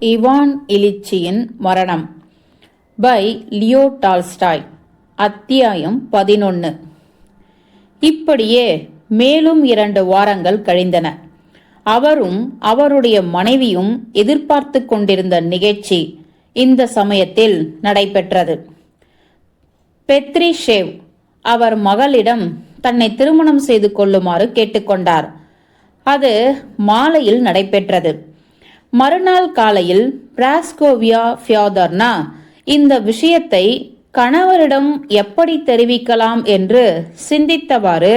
Ivan இலிச்சியின் மரணம். By Leo Tolstoy அத்தியாயம் பதினொன்று இப்படியே மேலும் இரண்டு வாரங்கள் கழிந்தன. அவரும் அவருடைய மனைவியும் எதிர்பார்த்து கொண்டிருந்த நிகழ்ச்சி இந்த சமயத்தில் நடைபெற்றது. பெத்ரி ஷேவ் அவர் மகளிடம் தன்னை திருமணம் செய்து கொள்ளுமாறு கேட்டுக்கொண்டார். அது மாலையில் நடைபெற்றது. மறுநாள் காலையில் பிராஸ்கோவியா ஃபியோதர்னா இந்த விஷயத்தை கணவரிடம் எப்படி தெரிவிக்கலாம் என்று சிந்தித்தவாறு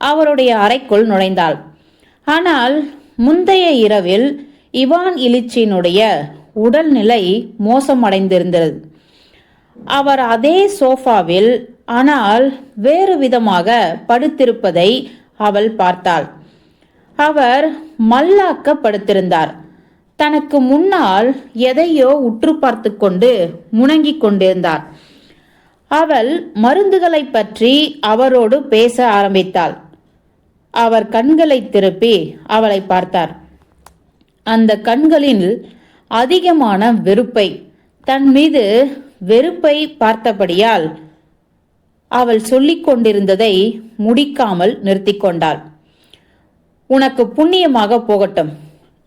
அவருடைய அறைக்குள் நுழைந்தாள். ஆனால் முந்தைய இரவில் இவான் இலிச்சினுடைய உடல்நிலை மோசமடைந்திருந்தது. அவர் அதே சோஃபாவில் ஆனால் வேறு விதமாக படுத்திருப்பதை அவள் பார்த்தாள். அவர் மல்லாக்க படுத்திருந்தார் தனக்கு முன்னால் எதையோ உற்று பார்த்து கொண்டு முணங்கிக் கொண்டிருந்தார். அவள் மருந்துகளை பற்றி அவரோடு பேச ஆரம்பித்தாள். அவர் கண்களை திருப்பி அவளை பார்த்தார். அந்த கண்களில் அதிகமான வெறுப்பை தன் மீது வெறுப்பை பார்த்தபடியால் அவள் சொல்லிக் கொண்டிருந்ததை முடிக்காமல் நிறுத்தி கொண்டாள். உனக்கு புண்ணியமாக போகட்டும்.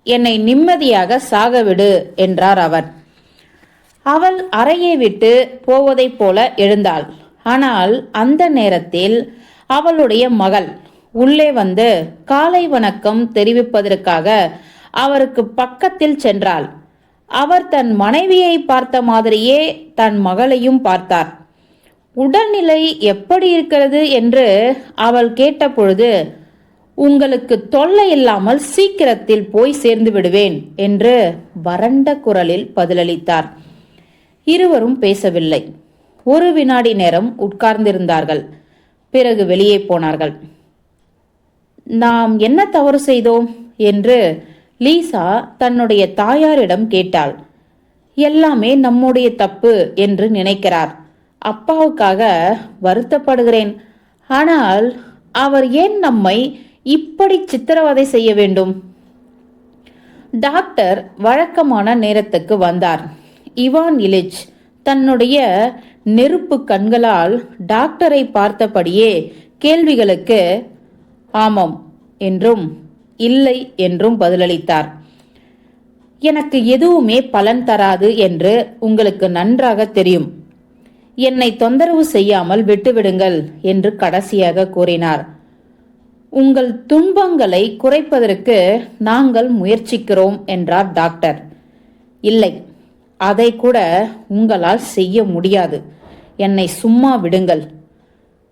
என்னை நிம்மதியாக சாகவிடு என்றார் அவர். அவள் அறையை விட்டு போவதைப் போல எழுந்தாள். ஆனால் அந்த நேரத்தில் அவளுடைய மகள் உள்ளே வந்து காலை வணக்கம் தெரிவிப்பதற்காக அவருக்கு பக்கத்தில் சென்றாள். அவர் தன் மனைவியை பார்த்த மாதிரியே தன் மகளையும் பார்த்தார். உடல்நிலை எப்படி இருக்கிறது என்று அவள் கேட்டபொழுது உங்களுக்கு தொல்லை இல்லாமல் சீக்கிரத்தில் போய் சேர்ந்து விடுவேன் என்று வறண்ட குரலில் பதிலளித்தார். இருவரும் பேசவில்லை. ஒரு வினாடி நேரம் உட்கார்ந்திருந்தார்கள். பிறகு வெளியே போனார்கள். நாம் என்ன தவறு செய்தோம்? என்று லீசா தன்னுடைய தாயாரிடம் கேட்டாள். எல்லாமே நம்முடைய தப்பு என்று நினைக்கிறார். அப்பாவுக்காக வருத்தப்படுகிறேன். ஆனால் அவர் ஏன் நம்மை இப்படி சித்திரவதை செய்ய வேண்டும். டாக்டர் வழக்கமான நேரத்துக்கு வந்தார். இவான் இலிச் தன்னுடைய நெருப்பு கண்களால் டாக்டரை பார்த்தபடியே கேள்விகளுக்கு ஆமாம் என்றும் இல்லை என்றும் பதிலளித்தார். எனக்கு எதுவுமே பலன் தராது என்று உங்களுக்கு நன்றாக தெரியும். என்னை தொந்தரவு செய்யாமல் விட்டுவிடுங்கள் என்று கடைசியாக கூறினார். உங்கள் துன்பங்களை குறைப்பதற்கு நாங்கள் முயற்சிக்கிறோம் என்றார் டாக்டர். இல்லை அதை கூட உங்களால் செய்ய முடியாது. என்னை சும்மா விடுங்கள்.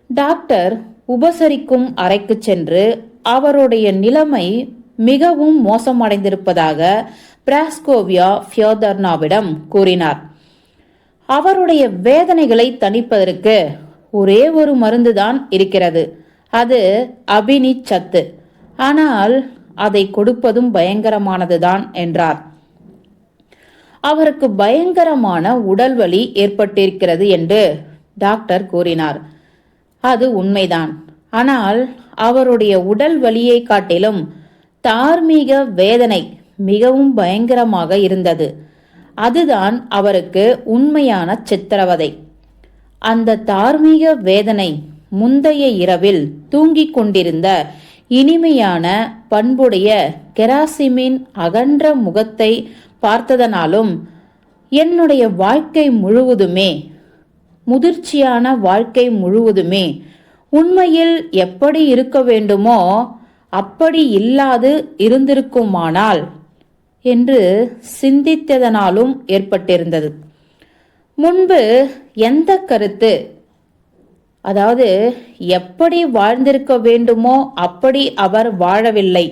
டாக்டர் உபசரிக்கும் அறைக்கு சென்று அவருடைய நிலைமை மிகவும் மோசமடைந்திருப்பதாக பிராஸ்கோவியா ஃபியோதர்னாவிடம் கூறினார். அவருடைய வேதனைகளை தணிப்பதற்கு ஒரே ஒரு மருந்துதான் இருக்கிறது. அது அபினி சத்து ஆனால் அதை கொடுப்பதும் பயங்கரமானதுதான் என்றார். அவருக்கு பயங்கரமான உடல் வலி ஏற்பட்டிருக்கிறது என்று டாக்டர் கூறினார். அது உண்மைதான். ஆனால் அவருடைய உடல் வலியை காட்டிலும் தார்மீக வேதனை மிகவும் பயங்கரமாக இருந்தது. அதுதான் அவருக்கு உண்மையான சித்திரவதை. அந்த தார்மீக வேதனை முந்தைய இரவில் தூங்கிக் கொண்டிருந்த இனிமையான பண்புடைய கெராசிமின் அகன்ற முகத்தை பார்த்ததனாலும் என்னுடைய வாழ்க்கை முழுவதுமே முதிர்ச்சியான வாழ்க்கை முழுவதுமே உண்மையில் எப்படி இருக்க வேண்டுமோ அப்படி இல்லாது இருந்திருக்குமானால் என்று சிந்தித்ததனாலும் ஏற்பட்டிருந்தது. முன்பு எந்த கருத்து அதாவது எப்படி வாழ்ந்திருக்க வேண்டுமோ அப்படி அவர் வாழவில்லை.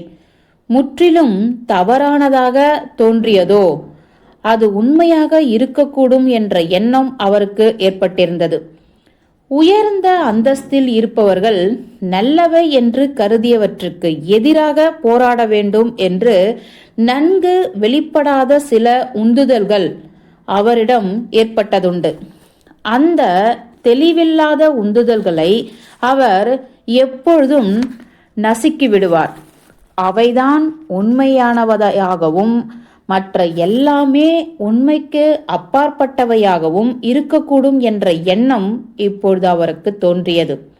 முற்றிலும் தவறானதாக தோன்றியதோ அது உண்மையாக இருக்கக்கூடும் என்ற எண்ணம் அவருக்கு ஏற்பட்டிருந்தது. உயர்ந்த அந்தஸ்தில் இருப்பவர்கள் நல்லவை என்று கருதியவற்றுக்கு எதிராக போராட வேண்டும் என்று நன்கு வெளிப்படாத சில உந்துதல்கள் அவரிடம் ஏற்பட்டதுண்டு. அந்த தெளிவில்லாத உந்துதல்களை அவர் எப்பொழுதும் நசுக்கி விடுவார் அவைதான் உண்மையானவதையாகவும் மற்ற எல்லாமே உண்மைக்கு அப்பாற்பட்டவையாகவும் இருக்கக்கூடும் என்ற எண்ணம் இப்பொழுது அவருக்கு தோன்றியது.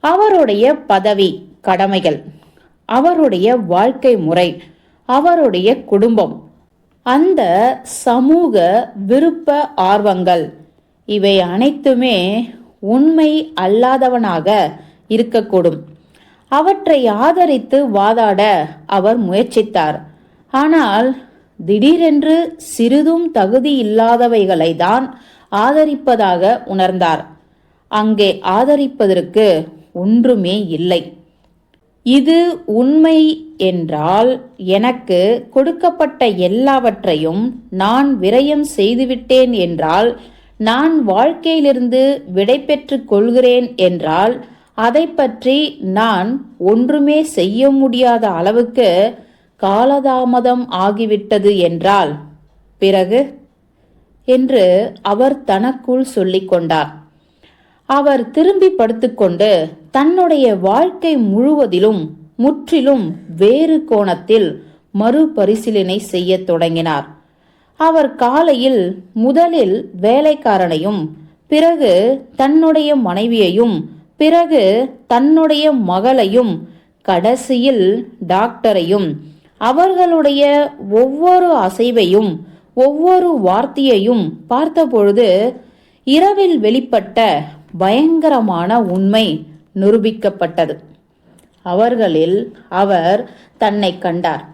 அவருடைய பதவி கடமைகள் அவருடைய வாழ்க்கை முறை அவருடைய குடும்பம் அந்த சமூக விருப்ப ஆர்வங்கள் இவை அனைத்துமே உண்மை அல்லாதவனாக இருக்கக்கூடும். அவற்றை ஆதரித்து வாதாட அவர் முயற்சித்தார். ஆனால் திடீரென்று சிறிதும் தகுதி இல்லாதவைகளை தான் ஆதரிப்பதாக உணர்ந்தார். அங்கே ஆதரிப்பதற்கு ஒன்றுமே இல்லை. இது உண்மை என்றால் எனக்கு கொடுக்கப்பட்ட எல்லாவற்றையும் நான் விரயம் செய்துவிட்டேன் என்றால் நான் வாழ்க்கையிலிருந்து விடை பெற்றுக் கொள்கிறேன் என்றால் அதை பற்றி நான் ஒன்றுமே செய்ய முடியாத அளவுக்கு காலதாமதம் ஆகிவிட்டது என்றால் பிறகு? என்று அவர் தனக்குள் சொல்லிக்கொண்டார் அவர் திரும்பி படுத்துக்கொண்டு தன்னுடைய வாழ்க்கை முழுவதிலும் முற்றிலும் வேறு கோணத்தில் மறுபரிசீலனை செய்யத் தொடங்கினார். அவர் காலையில் முதலில் வேலைக்காரனையும் பிறகு தன்னுடைய மனைவியையும் பிறகு தன்னுடைய மகளையும் கடைசியில் டாக்டரையும் அவர்களுடைய ஒவ்வொரு அசைவையும் ஒவ்வொரு வார்த்தையையும் பார்த்தபொழுது இரவில் வெளிப்பட்ட பயங்கரமான உண்மை நிரூபிக்கப்பட்டது. அவர்களில் அவர் தன்னை கண்டார்.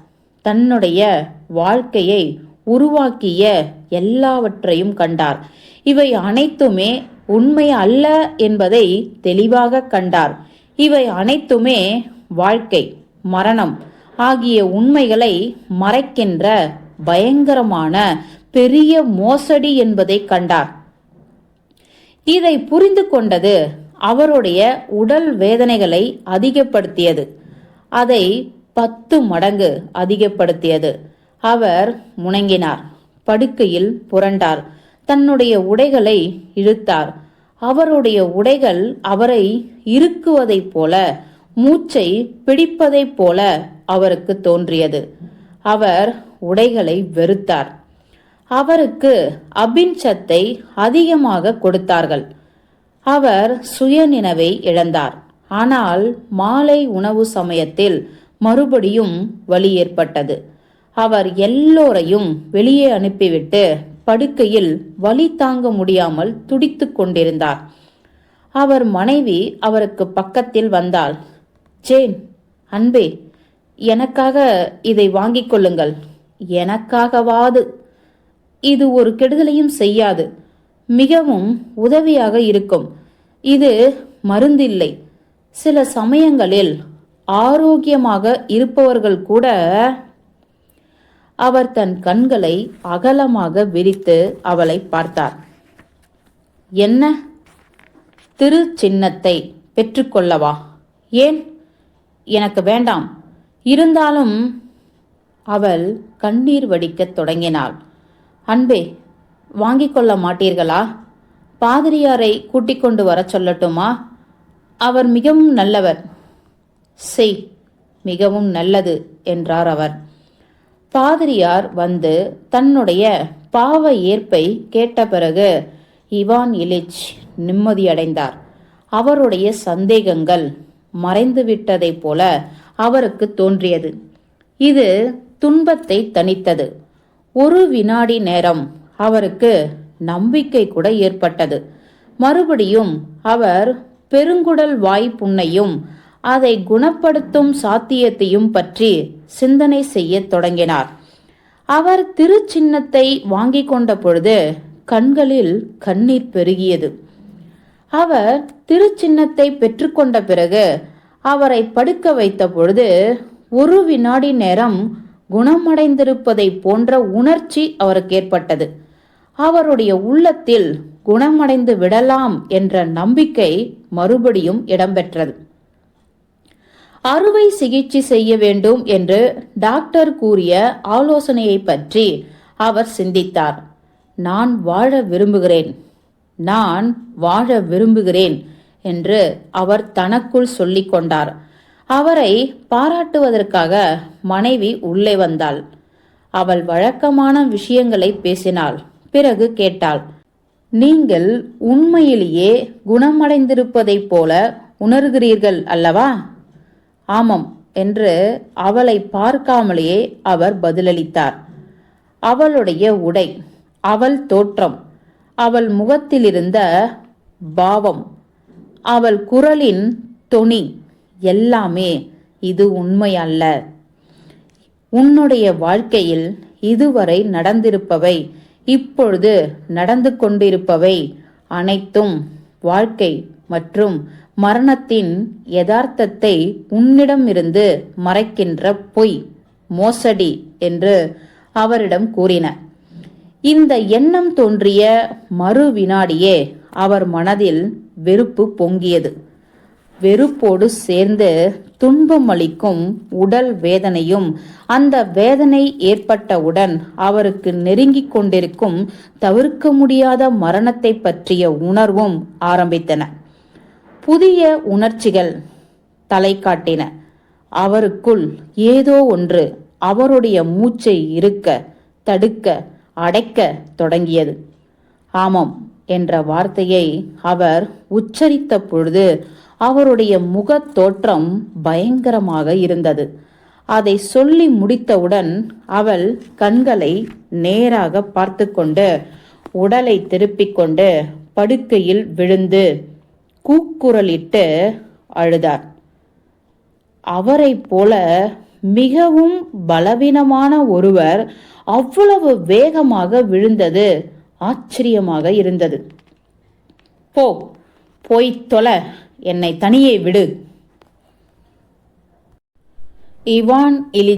தன்னுடைய வாழ்க்கையை உருவாக்கிய எல்லாவற்றையும் கண்டார். இவை அனைத்துமே உண்மை அல்ல என்பதை தெளிவாக கண்டார். இவை அனைத்துமே வாழ்க்கை மரணம் ஆகிய உண்மைகளை மறைக்கின்ற பயங்கரமான பெரிய மோசடி என்பதை கண்டார். இதை புரிந்து கொண்டது அவருடைய உடல் வேதனைகளை அதிகப்படுத்தியது. அதை பத்து மடங்கு அதிகப்படுத்தியது. அவர் முணங்கினார் படுக்கையில் புரண்டார் தன்னுடைய உடைகளை இழுத்தார். அவருடைய உடைகள் அவரை இறுக்குவதைப் போல மூச்சை பிடிப்பதைப் போல அவருக்கு தோன்றியது. அவர் உடைகளை வெறுத்தார். அவருக்கு அபின்சத்தை அதிகமாக கொடுத்தார்கள். அவர் சுயநினைவை இழந்தார். ஆனால் மாலை உணவு சமயத்தில் மறுபடியும் வலி ஏற்பட்டது. அவர் எல்லோரையும் வெளியே அனுப்பிவிட்டு படுக்கையில் வலி தாங்க முடியாமல் துடித்து கொண்டிருந்தார். அவர் மனைவி அவருக்கு பக்கத்தில் வந்தாள். ஜேன் அன்பே எனக்காக இதை வாங்கிக் கொள்ளுங்கள். எனக்காகவாது. இது ஒரு கெடுதலையும் செய்யாது. மிகவும் உதவியாக இருக்கும். இது மருந்தில்லை. சில சமயங்களில் ஆரோக்கியமாக இருப்பவர்கள் கூட அவர் தன் கண்களை அகலமாக விரித்து அவளை பார்த்தார். என்ன? திரு சின்னத்தை பெற்றுக்கொள்ளவா? ஏன்? எனக்கு வேண்டாம். இருந்தாலும் அவள் கண்ணீர் வடிக்கத் தொடங்கினாள். அன்பே வாங்கிக் கொள்ள மாட்டீர்களா? பாதிரியாரை கூட்டிக் கொண்டு வரச் சொல்லட்டுமா? அவர் மிகவும் நல்லவர். செய் மிகவும் நல்லது என்றார் அவர். பாதிரியார் வந்து தன்னுடைய பாவ ஏற்பை கேட்ட பிறகு இவான் இலிச் நிம்மதியடைந்தார். அவருடைய சந்தேகங்கள் மறைந்துவிட்டதைப் போல அவருக்கு தோன்றியது. இது துன்பத்தை தணித்தது. ஒரு வினாடி நேரம் அவருக்கு நம்பிக்கை கூட ஏற்பட்டது. மறுபடியும் அவர் பெருங்குடல் வாய் புண்ணையும் அதை குணப்படுத்தும் சாத்தியத்தையும் பற்றி சிந்தனை செய்யத் தொடங்கினார். அவர் திருச்சின்னத்தை வாங்கிக் கொண்ட பொழுது கண்களில் கண்ணீர் பெருகியது. அவர் திருச்சின்னத்தை பெற்றுக்கொண்ட பிறகு அவரை படுக்க வைத்த பொழுது ஒரு வினாடி நேரம் குணமடைந்திருப்பதை போன்ற உணர்ச்சி அவருக்கு ஏற்பட்டது. அவருடைய உள்ளத்தில் குணமடைந்து விடலாம் என்ற நம்பிக்கை மறுபடியும் இடம்பெற்றது. அறுவை சிகிச்சை செய்ய வேண்டும் என்று டாக்டர் கூறிய ஆலோசனையை பற்றி அவர் சிந்தித்தார். நான் வாழ விரும்புகிறேன். நான் வாழ விரும்புகிறேன் என்று அவர் தனக்குள் சொல்லிக் கொண்டார். அவரை பாராட்டுவதற்காக மனைவி உள்ளே வந்தாள். அவள் வழக்கமான விஷயங்களை பேசினாள். பிறகு கேட்டாள் நீங்கள் உண்மையிலேயே குணமடைந்திருப்பதைப் போல உணர்கிறீர்கள் அல்லவா? ஆமாம் என்று அவளை பார்க்காமலேயே அவர் பதிலளித்தார். அவளுடைய உடை அவள் தோற்றம் அவள் முகத்திலிருந்த பாவம் அவள் குரலின் தொனி எல்லாமே இது உண்மையல்ல. உன்னுடைய வாழ்க்கையில் இதுவரை நடந்திருப்பவை இப்பொழுது நடந்து கொண்டிருப்பவை அனைத்தும் வாழ்க்கை மற்றும் மரணத்தின் யதார்த்தத்தை உன்னிடமிருந்து மறைக்கின்ற பொய் மோசடி என்று அவரிடம் கூறின. இந்த எண்ணம் தோன்றிய மறு வினாடியே அவர் மனதில் வெறுப்பு பொங்கியது. வெறுப்போடு சேர்ந்து துன்பம் அளிக்கும் உடல் வேதனையும் அந்த வேதனை ஏற்பட்டவுடன் அவருக்கு நெருங்கிக் கொண்டிருக்கும் தவிர்க்க முடியாத மரணத்தை பற்றிய உணர்வும் ஆரம்பித்தன. புதிய உணர்ச்சிகள் தலை காட்டின அவருக்குள் ஏதோ ஒன்று அவருடைய மூச்சை இருக்க தடுக்க அடைக்க தொடங்கியது. ஆமாம் என்ற வார்த்தையை அவர் உச்சரித்த பொழுது அவருடைய முகத் தோற்றம் பயங்கரமாக இருந்தது. அதை சொல்லி முடித்தவுடன் அவள் கண்களை நேராக பார்த்து கொண்டு உடலை திருப்பிக் கொண்டு படுக்கையில் விழுந்து கூக்குரலிட்டு அழுதார். அவரைப் போல மிகவும் பலவீனமான ஒருவர் அவ்வளவு வேகமாக விழுந்தது ஆச்சரியமாக இருந்தது. போ போய் தொலை என்னை தனியே விடு. இவான் இலி